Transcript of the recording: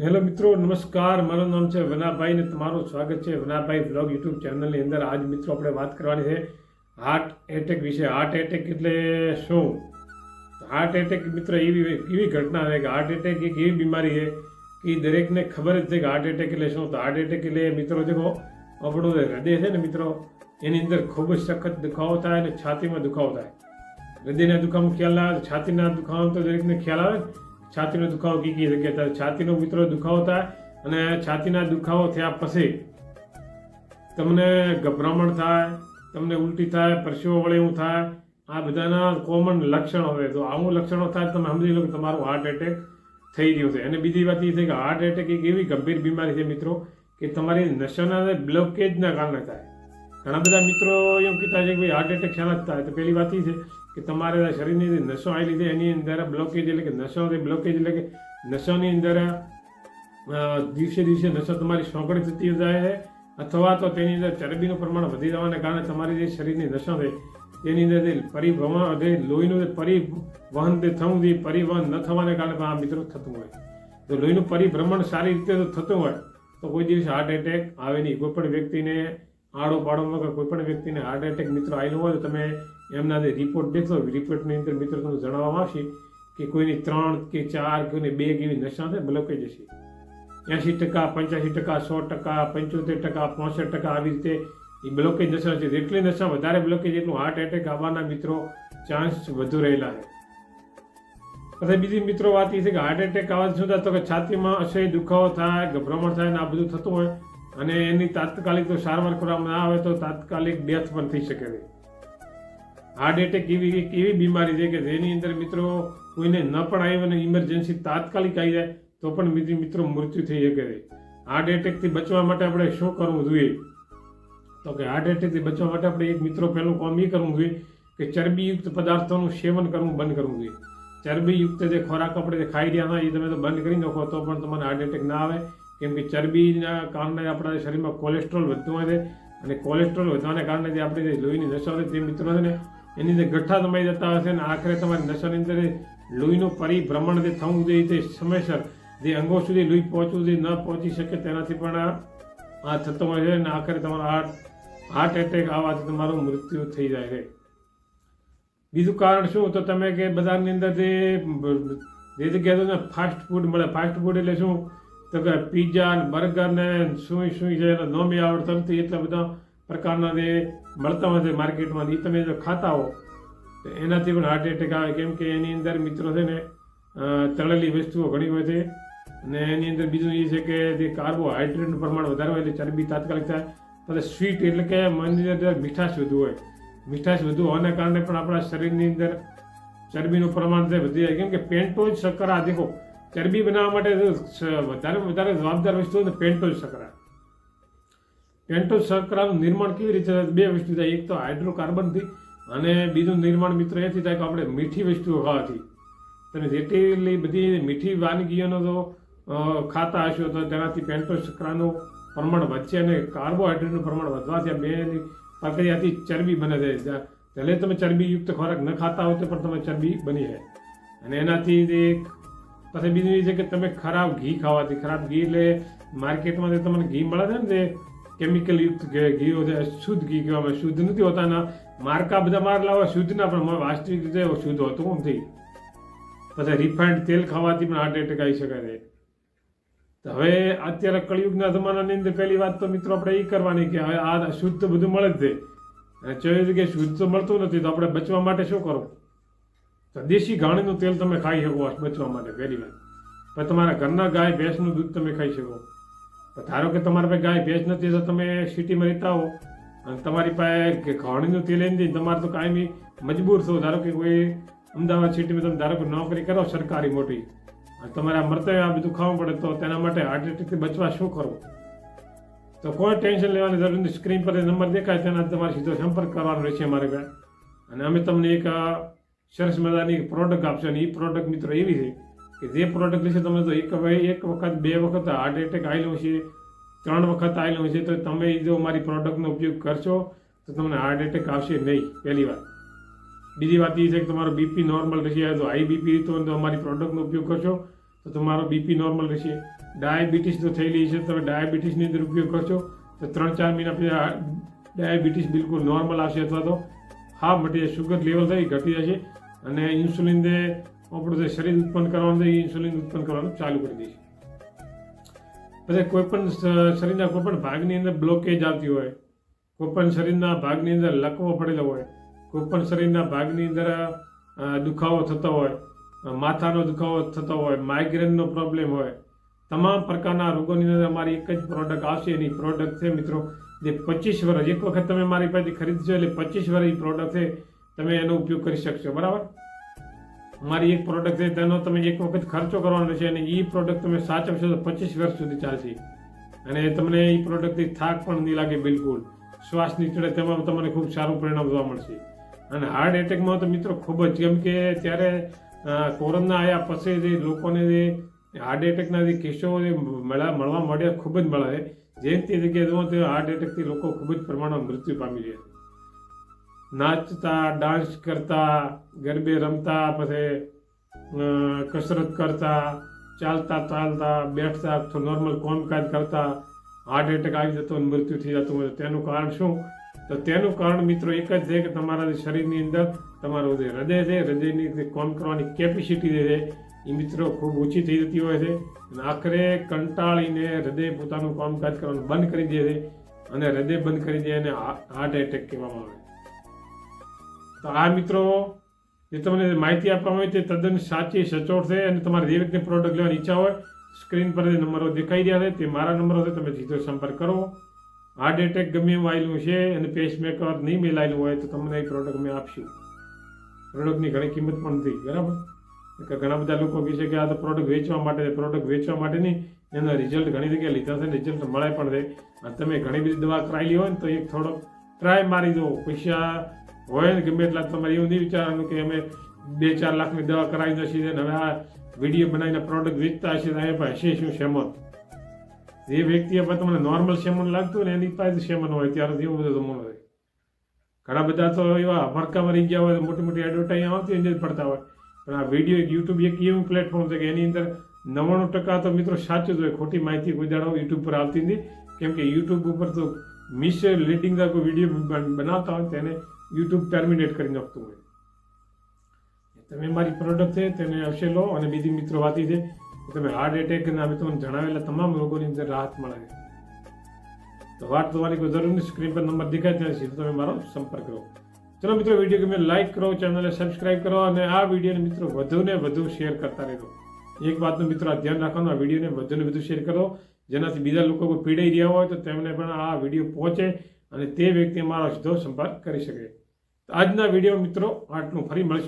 Hello મિત્રો, નમસ્કાર. મારું નામ છે વનાભાઈ ને તમારું સ્વાગત છે વનાભાઈ બ્લોગ યુટ્યુબ ચેનલની અંદર. આજ મિત્રો આપણે વાત કરવાની છે હાર્ટ એટેક વિશે. હાર્ટ એટેક એટલે શું? હાર્ટ એટેક મિત્ર એવી એવી ઘટના છે કે હાર્ટ એટેક એક એવી બીમારી છે કે દરેકને ખબર જ છે કે હાર્ટ એટેક એટલે શું? તો હાર્ટ એટેક એટલે મિત્રો દેખો, આપણું હૃદય છે ને મિત્રો, એની અંદર ખૂબ જ સખત દુખાવો થાય અને છાતીમાં દુખાવો થાય. હૃદયના દુખાવામાં ખ્યાલ આવે, છાતીના દુખાવામાં તો દરેકને ખ્યાલ આવે? છાતીનો દુખાવો કઈ કઈ જગ્યાએ થાય છાતીનો મિત્રો દુખાવો થાય અને છાતીના દુખાવો થયા પછી તમને ગભરામણ થાય, તમને ઉલટી થાય, પરસેવો વળે એવું થાય. આ બધાના કોમન લક્ષણો હોય તો આવું લક્ષણો થાય તમે સમજી લો કે તમારું હાર્ટ એટેક થઈ ગયું છે. અને બીજી વાત એ છે કે હાર્ટ એટેક એક એવી ગંભીર બીમારી છે મિત્રો કે તમારી નશાના બ્લોકેજના કારણે થાય. ઘણા બધા મિત્રો એમ કહેતા છે કે ભાઈ હાર્ટ એટેક શાના થાય. તો પહેલી વાત એ છે કે તમારે શરીરની જે નસો આવેલી છે એની અંદર બ્લોકેજ એટલે કે નસો બ્લોકેજ એટલે કે નસોની અંદર દિવસે દિવસે નસો તમારી સોગડી થતી જાય છે, અથવા તો તેની અંદર ચરબીનું પ્રમાણ વધી જવાને કારણે તમારી જે શરીરની નસો છે, તેની અંદર જે પરિભ્રમણ જે લોહીનું જે પરિવહન જે થવું જોઈએ પરિવહન ન થવાને કારણે પણ આ મિત્રો થતું હોય. તો લોહીનું પરિભ્રમણ સારી રીતે થતું હોય, તો કોઈ દિવસ હાર્ટ એટેક આવે નહીં. કોઈ પણ વ્યક્તિને આડો પાડોમાં કે કોઈ પણ વ્યક્તિને હાર્ટ એટેક મિત્રો આવેલો હોય તો તમે એમના જે રિપોર્ટ દેખશો રિપોર્ટની અંદર મિત્રો તમને જણાવવામાં આવશે કે કોઈની ત્રણ કે ચાર કે બે કેવી નશા છે બ્લોકેજ હશે એંશી ટકા પંચ્યાસી ટકા, સો ટકા, પંચોતેર ટકા, પોસઠ ટકા આવી રીતે એ બ્લોકેજ નશા છે. જેટલી નશા વધારે બ્લોકેજ એટલું હાર્ટ એટેક આવવાના મિત્રો ચાન્સ વધુ રહેલા છે. પછી બીજી મિત્રો વાત એ છે કે હાર્ટ એટેક આવવા શું થાય? તો કે છાતીમાં અસહ્ય દુખાવો થાય, ગભરામણ થાય ને આ બધું થતું હોય અને એની તાત્કાલિક તો સારવાર કરવામાં ના આવે તો તાત્કાલિક ડેથ પણ થઈ શકે છે હાર્ટ એટેક એવી એક એવી બીમારી છે કે જેની અંદર મિત્રો કોઈને ન પણ આવી અને ઇમરજન્સી તાત્કાલિક આવી જાય, તો પણ મિત્રો મૃત્યુ થઈ શકે છે હાર્ટ એટેકથી બચવા માટે આપણે શું કરવું જોઈએ? તો કે હાર્ટ એટેકથી બચવા માટે આપણે એક મિત્રો પહેલું કામ એ કરવું જોઈએ કે ચરબીયુક્ત પદાર્થોનું સેવન કરવું બંધ કરવું જોઈએ. ચરબીયુક્ત જે ખોરાક આપણે જે ખાઈ રહ્યા હોય એ તમે તો બંધ કરી નાખો, તો પણ તમને હાર્ટ એટેક ના આવે. કેમ કે ચરબીના કારણે આપણા શરીરમાં કોલેસ્ટ્રોલ વધતું હોય છે અને કોલેસ્ટ્રોલ વધવાને કારણે જે આપણે જે લોહીની નશા હોય તે મિત્રો છે ને એની જે ગઠ્ઠા તમારી જતા હશે ને આખરે તમારી નશાની અંદર લોહીનું પરિભ્રમણ જે થવું જોઈએ તે સમયસર જે અંગો સુધી લોહી પહોંચવું જોઈએ ન પહોંચી શકે તેનાથી પણ આ થતો હોય છે અને આખરે તમારો હાર્ટ હાર્ટ એટેક આવવાથી તમારું મૃત્યુ થઈ જાય છે. બીજું કારણ શું? તો તમે કે બજારની અંદર જે જે જગ્યાએ ફાસ્ટ ફૂડ મળે ફાસ્ટ ફૂડ એટલે શું? તો કે પીઝા ને બર્ગર ને શું શું છે એનો નોમી આવડ તમતી એટલા બધા પ્રકારના જે મળતા હોય છે માર્કેટમાં એ તમે જો ખાતા હો, તો એનાથી પણ હાર્ટ એટેક આવે. કેમ કે એની અંદર મિત્રો છે ને તળેલી વસ્તુઓ ઘણી હોય છે. અને એની અંદર બીજું એ છે કે જે કાર્બોહાઈડ્રેટનું પ્રમાણ વધારે હોય એટલે ચરબી તાત્કાલિક થાય. પછી સ્વીટ એટલે કે મનની અંદર મીઠાશ વધુ હોય. મીઠાશ વધુ હોવાના કારણે પણ આપણા શરીરની અંદર ચરબીનું પ્રમાણ છે વધી જાય. કેમ કે પેન્ટોજ શર્કરા દેખો ચરબી બનાવવા માટે વધારે વધારે જવાબદાર વસ્તુ તો પેન્ટોજ શર્કરા. પેન્ટોજ નિર્માણ કેવી રીતે બે વસ્તુ થાય. એક તો હાઇડ્રોકાર્બનથી અને બીજું નિર્માણ મિત્ર એથી થાય કે આપણે મીઠી વસ્તુઓ ખાવાથી. તમે જેટલી બધી મીઠી વાનગીઓનો જો ખાતા હશો તો તેનાથી પેન્ટોઝ સકરાનું પ્રમાણ વધશે અને કાર્બોહાઈડ્રેટનું પ્રમાણ વધવાથી આ બેની પ્રક્રિયાથી ચરબી બને છે. ભલે તમે ચરબીયુક્ત ખોરાક ન ખાતા હો તો પણ તમે ચરબી બની જાય. અને એનાથી જે પછી બીજું છે કે તમે ખરાબ ઘી ખાવાથી ખરાબ ઘી એટલે માર્કેટમાં જે તમને ઘી મળે છે ને તે કેમિકલ યુક્ત ઘી હોય શુદ્ધ ઘી કહેવામાં. શુદ્ધ નથી હોતા ના માર્કા બધા મારેલા હોય શુદ્ધ ના, પણ વાસ્તવિક રીતે શુદ્ધ હોતું નથી પછી રિફાઇન્ડ તેલ ખાવાથી પણ હાર્ટ એટેક આવી શકે છે. હવે અત્યારે કળિયુગના જમાનાની અંદર પહેલી વાત તો મિત્રો આપણે એ કરવાની કે હવે આ શુદ્ધ બધું મળે જ છે. અને ચોવીસ જગ્યાએ શુદ્ધ તો મળતું નથી, તો આપણે બચવા માટે શું કરવું? તો દેશી ઘાણીનું તેલ તમે ખાઈ શકો બચવા માટે પહેલી વાત પછી તમારા ઘરના ગાય, ભેંસનું દૂધ તમે ખાઈ શકો. પણ ધારો કે તમારા પાસે ગાય, ભેંસ નથી, તો તમે સિટીમાં રહેતા હો અને તમારી પાસે ઘાણીનું તેલ એમ તમારે તો કાયમી મજબૂર છો. ધારો કે કોઈ અમદાવાદ સિટીમાં તમે ધારો કે નોકરી કરો સરકારી મોટી, અને તમારે આ મરતા આ બધું ખાવું પડે, તો તેના માટે હાર્ટ એટેકથી બચવા શું કરવું? તો કોઈ ટેન્શન લેવાની જરૂર નથી. સ્ક્રીન પર નંબર દેખાય તેના તમારે સીધો સંપર્ક કરવાનો રહેશે અમારે અને અમે તમને એક સરસ મજાની પ્રોડક્ટ આપશે અને એ પ્રોડક્ટ મિત્રો એવી છે કે જે પ્રોડક્ટ વિશે તમે તો એક ભાઈ એક વખત, બે વખત હાર્ટ એટેક આવેલું છે ત્રણ વખત આવેલું છે તો તમે જો મારી પ્રોડક્ટનો ઉપયોગ કરશો, તો તમને હાર્ટ એટેક આવશે નહીં, પહેલી વાત. બીજી વાત એ છે કે તમારો બીપી નોર્મલ રહેશે તો હાઈ બીપી તો અમારી પ્રોડક્ટનો ઉપયોગ કરશો, તો તમારો બીપી નોર્મલ રહેશે. ડાયાબિટીસ જો થયેલી છે, તમે ડાયાબિટીસની અંદર ઉપયોગ કરશો, તો ત્રણ ચાર મહિના પછી ડાયાબિટીસ બિલકુલ નોર્મલ આવશે અથવા તો હા, મટી જશે શુગર લેવલ થઈ, ઘટી જશે. અને ઇન્સ્યુલિન જે આપણું જે શરીર ઉત્પન્ન કરવાનું છે, એ ઇન્સ્યુલિન ઉત્પન્ન કરવાનું ચાલુ કરી દેશે પછી કોઈ પણ શરીરના કોઈપણ ભાગની અંદર બ્લોકેજ આવતી હોય, કોઈ પણ શરીરના ભાગની અંદર લકવો પડેલો હોય કોઈપણ શરીરના ભાગની અંદર દુખાવો થતો હોય, માથાનો દુખાવો થતો હોય માઇગ્રેનનો પ્રોબ્લેમ હોય, તમામ પ્રકારના રોગોની અંદર અમારી એક જ પ્રોડક્ટ આવશે. એની પ્રોડક્ટ છે મિત્રો, જે પચીસ વર્ષ, એક વખત તમે મારી પાસે ખરીદશો એટલે પચીસ વર્ષ એ પ્રોડક્ટ છે. તમે એનો ઉપયોગ કરી શકશો, બરાબર? મારી એક પ્રોડક્ટ છે, તેનો તમે એક વખત ખર્ચો કરવાનો છે અને એ પ્રોડક્ટ તમે સાચવશો તો પચીસ વર્ષ સુધી ચાલશે. અને તમને એ પ્રોડક્ટથી થાક પણ નહીં લાગે બિલકુલ. શ્વાસ નીચડે તેમાં તમને ખૂબ સારું પરિણામ જોવા મળશે. અને હાર્ટ એટેકમાં તો મિત્રો ખૂબ જ, કેમ કે ત્યારે કોરોના આવ્યા પછી જે લોકોને જે હાર્ટ એટેકના જે કેસો જે મળ્યા, મળવા મળ્યા ખૂબ જ મળે જે જગ્યાએ તો હાર્ટ એટેકથી લોકો ખૂબ જ પ્રમાણમાં મૃત્યુ પામી રહ્યા નાચતા ડાન્સ કરતા, ગરબે રમતા, પછી કસરત કરતા, ચાલતા ચાલતા, બેઠતા નોર્મલ કામકાજ કરતા હાર્ટ એટેક આવી જતો મૃત્યુ થઈ જતું હોય તેનું કારણ શું? તો તેનું કારણ મિત્રો એક જ છે કે તમારા શરીરની અંદર તમારું જે હૃદય છે, હૃદયની કામ કરવાની કેપેસિટી જે છે, એ મિત્રો ખૂબ ઓછી થઈ જતી હોય છે. અને આખરે કંટાળીને હૃદય પોતાનું કામકાજ કરવાનું બંધ કરી દે છે. અને હૃદય બંધ કરી દે અને હાર્ટ એટેક કહેવામાં આવે તો આ મિત્રો, જે તમને માહિતી આપવામાં આવી તે તદ્દન સાચી સચોટ છે અને તમારે જે વ્યક્તિની પ્રોડક્ટ લેવાની ઈચ્છા હોય સ્ક્રીન પર જે નંબરો દેખાઈ રહ્યા છે, તે મારા નંબરો છે, તમે સીધો સંપર્ક કરો. હાર્ટ એટેક ગમે એમ આવેલું છે અને પેસમેકર નહીં મેલાયેલું હોય તો તમને એ પ્રોડક્ટ અમે આપશું. પ્રોડક્ટની ઘણી કિંમત પણ નથી, બરાબર? ઘણા બધા લોકો કહે છે કે આ તો પ્રોડક્ટ વેચવા માટે પ્રોડક્ટ વેચવા માટે નહીં, એના રિઝલ્ટ ઘણી જગ્યાએ લીધા છે રિઝલ્ટ મળે પણ છે. અને તમે ઘણી બધી દવા કરાયેલી હોય ને તો એક થોડોક ટ્રાય મારી દો, પૈસા હોય ને ગમે એટલા તમારે એવું નહીં વિચારવાનું કે અમે બે ચાર લાખની દવા કરાવી દઈશું અને હવે આ વીડિયો બનાવીને પ્રોડક્ટ વેચતા હશે એ પાસે શું શેમન? જે વ્યક્તિ પર તમને નોર્મલ શેમન લાગતું ને એની પાસે શેમન હોય, ત્યારે એવું બધું જમવાનું હોય ઘણા બધા તો એવા ભડકા મરી ગયા હોય, મોટી મોટી એડવર્ટાઈઝ આવતી હોય જ પડતા હોય. પણ આ વીડિયો યુટ્યુબ એક એવું પ્લેટફોર્મ છે કે એની અંદર નવ્વાણું ટકા તો મિત્રો સાચું જ હોય, ખોટી માહિતી કોઈ દાડો યુટ્યુબ પર આવતી નથી કેમ કે યુટ્યુબ ઉપર તો મિસ લીડિંગ કોઈ વીડિયો બનાવતા હોય તેને યુટ્યુબ ટર્મિનેટ કરી નાખતું હોય. તમે મારી પ્રોડક્ટ છે, તેને અવશ્ય લો અને બીજી મિત્રો વાતી છે તમે હાર્ટ એટેક અને અમે તમને જણાવેલા તમામ રોગોની અંદર રાહત મળે છે. તો વાત તમારી કોઈ જરૂર નહીં સ્ક્રીન પર નંબર દેખાય ત્યારે સીધો તમે મારો સંપર્ક કરો ચલો મિત્રો વીડિયો ગમે લાઈક કરો ચેનલને સબસ્ક્રાઇબ કરો અને આ વિડીયોને મિત્રો વધુને વધુ શેર કરતા રહેજો. એક વાતનું મિત્રો આ ધ્યાન રાખવાનું, આ વિડીયોને વધુને વધુ શેર કરો. જેનાથી બીજા લોકો કોઈ પીડાઈ રહ્યા હોય તો તેમને પણ આ વીડિયો પહોંચે અને તે વ્યક્તિ મારો સીધો સંપર્ક કરી શકે. આજના વીડિયો મિત્રો આટલું. ફરી મળશું.